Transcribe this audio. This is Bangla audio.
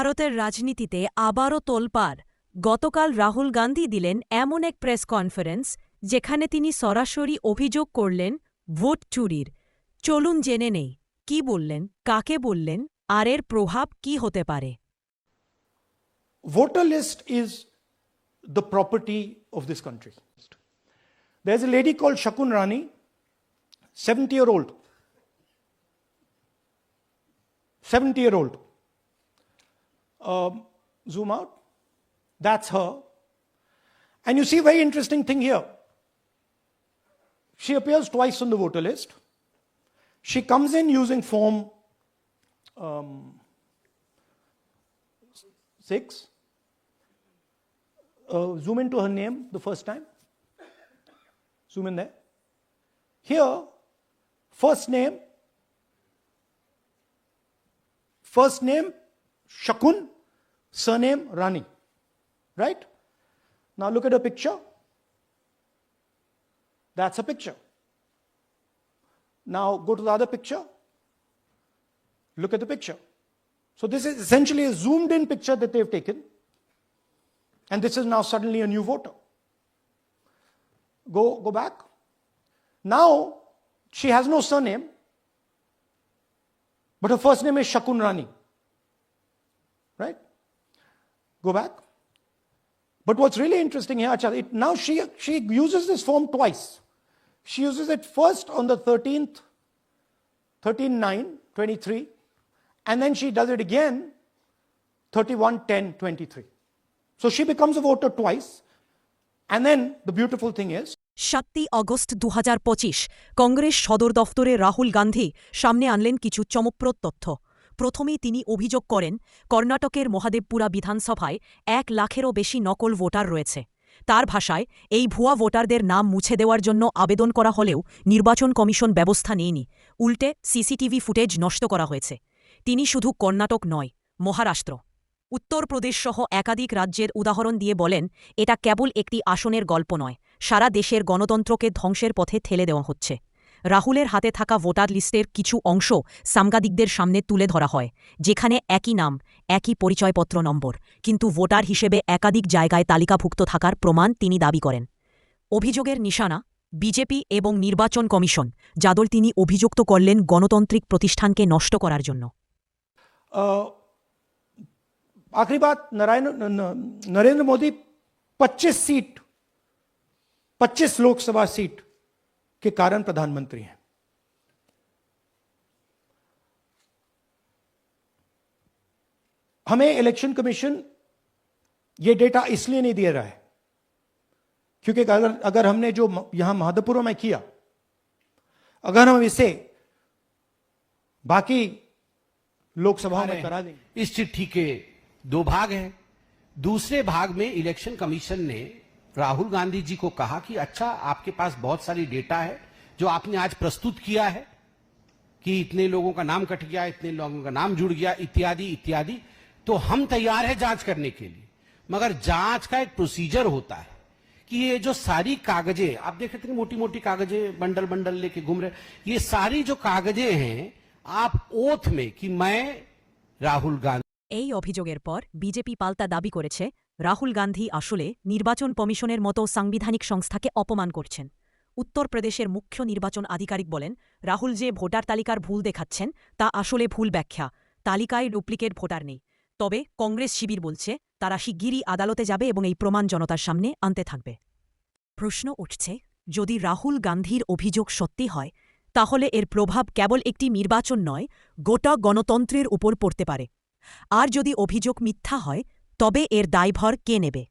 ভারতের রাজনীতিতে আবারও তোলপাড় গতকাল রাহুল গান্ধী দিলেন এমন এক প্রেস কনফারেন্স যেখানে তিনি সরাসরি অভিযোগ করলেন ভোট চুরির চলুন জেনে নেই কি বললেন কাকে বললেন আর এর প্রভাব কি হতে পারে voter list is the property of this country. There's a lady called Shakun Rani, 70 year old. 70 year old. Um, zoom out. That's her. And you see a very interesting thing here. She appears twice on the voter list. She comes in using form um, 6. Uh, zoom into her name the first time. Zoom in there. Here, first name, first name Shakun, surname Rani. Right? Now look at a picture. That's a picture. Now go to the other picture. Look at the picture. So this is essentially a zoomed in picture that they've taken. And this is now suddenly a new voter. Go, go back. Now, she has no surname, but her first name is Shakun Rani. Right? Go back. But what's really interesting here, it, now she, she uses this form twice. She uses it first on the 13th, 13 9 23, and then she does it again 31 10 23. So she becomes a voter twice. And then the beautiful thing is, সাতই অগস্ট দু কংগ্রেস সদর দফতরে রাহুল গান্ধী সামনে আনলেন কিছু চমকপ্রদ তথ্য প্রথমেই তিনি অভিযোগ করেন, কর্ণাটকের মহাদেবপুরা বিধানসভায় এক লাখেরও বেশি নকল ভোটার রয়েছে। তার ভাষায়, এই ভুয়া ভোটারদের নাম মুছে দেওয়ার জন্য আবেদন করা হলেও নির্বাচন কমিশন ব্যবস্থা নেয়নি। উল্টে সিসিটিভি ফুটেজ নষ্ট করা হয়েছে। তিনি শুধু কর্ণাটক নয়, মহারাষ্ট্র। উত্তরপ্রদেশসহ একাধিক রাজ্যের উদাহরণ দিয়ে বলেন, এটা কেবল একটি আসনের গল্প নয়, সারা দেশের গণতন্ত্রকে ধ্বংসের পথে ঠেলে দেওয়া হচ্ছে। রাহুলের হাতে থাকা ভোটার লিস্টের কিছু অংশ সাংবাদিকদের সামনে তুলে ধরা হয় যেখানে একই নাম একই পরিচয়পত্র নম্বর কিন্তু ভোটার হিসেবে একাধিক জায়গায় তালিকাভুক্ত থাকার প্রমাণ তিনি দাবি করেন অভিযোগের নিশানা বিজেপি এবং নির্বাচন কমিশন যাদল তিনি অভিযুক্ত করলেন গণতান্ত্রিক প্রতিষ্ঠানকে নষ্ট করার জন্য uh, आखिरी बात नारायण न- न- नरेंद्र मोदी 25 सीट 25 लोकसभा सीट के कारण प्रधानमंत्री हैं। हमें इलेक्शन कमीशन ये डेटा इसलिए नहीं दे रहा है क्योंकि अगर अगर हमने जो यहाँ महादपुरों में किया अगर हम इसे बाकी लोकसभा में करा देंगे। इस चिट्ठी के दो भाग हैं। दूसरे भाग में इलेक्शन कमीशन ने राहुल गांधी जी को कहा कि अच्छा आपके पास बहुत सारी डेटा है जो आपने आज प्रस्तुत किया है कि इतने लोगों का नाम कट गया इतने लोगों का नाम जुड़ गया इत्यादि इत्यादि तो हम तैयार है जांच करने के लिए मगर जांच का एक प्रोसीजर होता है कि ये जो सारी कागजें आप देख रहे थे मोटी मोटी कागजें बंडल बंडल लेके घूम रहे ये सारी जो कागजें हैं आप ओथ में कि मैं राहुल गांधी এই অভিযোগের পর বিজেপি পাল্টা দাবি করেছে রাহুল গান্ধী আসলে নির্বাচন কমিশনের মতো সাংবিধানিক সংস্থাকে অপমান করছেন। উত্তরপ্রদেশের মুখ্য নির্বাচন আধিকারিক বলেন, রাহুল যে ভোটার তালিকার ভুল দেখাচ্ছেন, তা আসলে ভুল ব্যাখ্যা। তালিকায় ডুপ্লিকেট ভোটার নেই। তবে কংগ্রেস শিবির বলছে, তারা শিগগিরই আদালতে যাবে এবং এই প্রমাণ জনতার সামনে আনতে থাকবে। প্রশ্ন উঠছে, যদি রাহুল গান্ধীর অভিযোগ সত্যি হয়, তাহলে এর প্রভাব কেবল একটি নির্বাচন নয়, গোটা গণতন্ত্রের উপর পড়তে পারে। আর যদি অভিযোগ মিথ্যা হয় তবে এর দায়ভর কে নেবে?